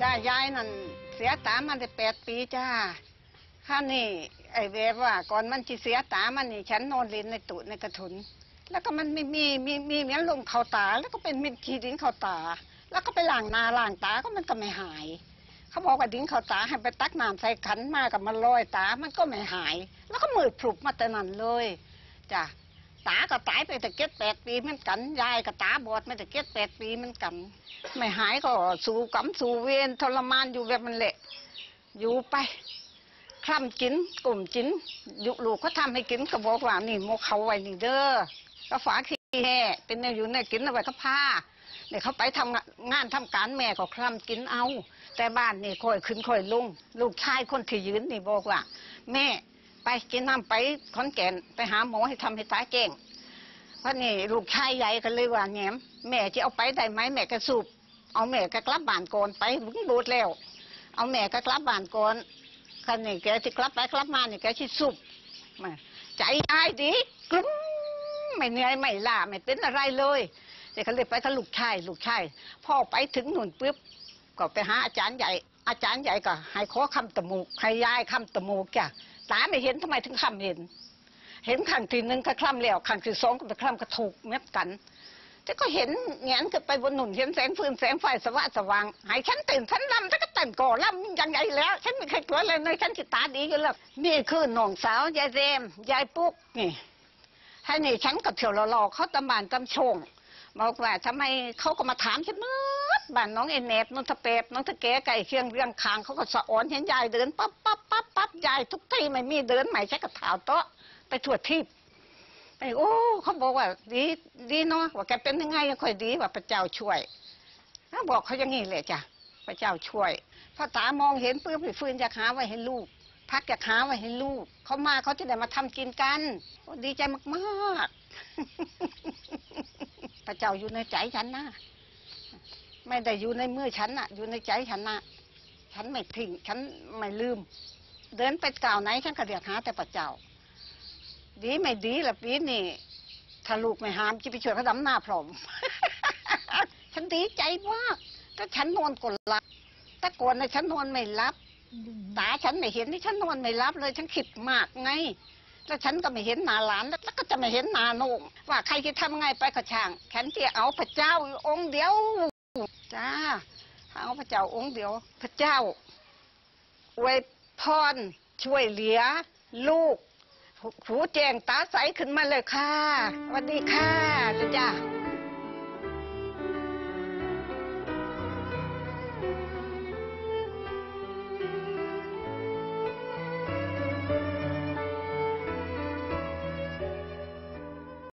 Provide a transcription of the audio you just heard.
จ้ายายนั่นเสียตามันได้แปดปีจ้าข้านี่ ไอ้เวฟว่าก่อนมันจะเสียตามันนี่ฉันนอนเล่นในตุในกระถุน แล้วก็มันไมีมีมีมีเมียลงเขาตา แล้วก็เป็นมีขีดินเขาตา แล้วก็ไปล้างนาล้างตาก็มันก็ไม่หาย เขาบอกว่าดินเขาตาให้ไปตักน้ำใส่ขันมากับมันลอยตามันก็ไม่หาย แล้วก็มืดพรุบมาแต่นั้นเลยจ้ะ ตาก็ตายไปแต่เก็ดแปดปีเหมือนกันยายก็ตาบอดไม่แต่เก็ดแปดปีเหมือนกัน ไม่หายก็สู่กรรมสู่เวรทรมานอยู่แบบมันแหละ อยู่ไปคล่ำกินกลุ่มกินยุลูกเขาทำให้กินก็บอกว่านี่โมเขาไว้นี่เด้อก็ฝาขี้แห่เป็นแนวอยู่ในกินเอาไว้ก็ผ้าเนี่ยเขาไปทำงานทำการแม่ก็คล่ำกินเอา แต่บ้านนี่ค่อยขึ้นค่อยลง ลูกชายคนที่ยืนนี่บอกว่า แม่ ไปกินน้ำไปขอนแก่นไปหาหมอให้ทำให้ตาแจ้งเพราะนี่ลูกชายใหญ่ก็เลยว่าแงมแม่จะเอาไปได้ไหมแม่ก็สูบเอาแม่ก็กลับบ้านก่อนไปบุญบูดแล้ว เอาแม่ก็กลับบ้านก่อนคันนี่แกที่กลับไปกลับมานี่แกชิสุบมาใจยายดีกลุ้มไม่เหนื่อยไม่ล้าไม่เป็นอะไรเลยเด็กเขาเลยไปกับลูกชายลูกชายพ่อไปถึงหนุนปุ๊บก็ไปหาอาจารย์ใหญ่ อาจารย์ใหญ่ก็ให้ขอคำตะมูกให้ยายคำตะมูกจ้ะ ตาไม่เห็นทำไมถึงคำเห็น เห็นขังทีหนึ่งก็คล่ำแล้วขังทีสองก็ไปคล่ำก็ถูกเม็ดกันแต่ก็เห็นแงนขึ้นไปบนหนุนเห็นแสงฟืนแสงไฟสว่างสว่างหายฉันตื่นฉันลำฉันก็ตื่นก่อลำยังไงแล้ว ฉันไม่เคยกลัวเลยเลยฉันจิตตาดีกันแล้วนี่คือน้องสาวยายเรมยายปุ๊กนี่ให้นี่ฉันกับเที่ยวหล่อเขาตำบานตำชงบอกว่าทำไมเขาก็มาถามฉันเมื่อบ้านน้องเอเนตน้องทะเปบน้องทะแกไก่เคียงเรื่องคางเขาก็สะออนเห็นยายเดินปั๊บปั๊บปั๊บ ปั๊บยายทุกที่ไม่มีเดินใหม่ใช้กระถาวโต๊ะไปทั่วที่ไปโอ้เขาบอกว่า ดีดีเนาะว่าแกเป็นยังไงค่อยดีว่าพระเจ้าช่วยเขาบอกเขาอย่างนี้เลยจ้ะพระเจ้าช่วยพอตามองเห็นปื้มไปฟื้นอยากหาไว้ให้ลูก พักอยากหาไว้ให้ลูกเขามาเขาจะได้มาทำกินกันดีใจมากๆ พระเจ้าอยู่ในใจฉันนะไม่ได้อยู่ในมือฉันนะอยู่ในใจฉันนะฉันไม่ทิ้งฉันไม่ลืม เดินไปกล่าวไหนฉันก็เรียกหาแต่พระเจ้า ดีไม่ดีละปีนี่ถ้าลูกไม่หามจะไปช่วยเขาดำหน้าพร้อม ฉันดีใจมากถ้าฉันนอนกดหลับถ้าก่อนนะฉันนอนไม่รับตาฉันไม่เห็นที่ฉันนอนไม่รับเลยฉันคิดมากไงแล้วฉันก็ไม่เห็นนาหลานแล้วก็จะไม่เห็นนาโนงว่าใครจะทำไงไปก็ช่างฉันจะเอาพระเจ้าองค์เดียวจ้าเอาพระเจ้าองค์เดียว พระเจ้าอวย พรช่วยเหลือ ลูก หูแจงตาใสขึ้นมาเลยค่ะสวัสดีค่ะจ้า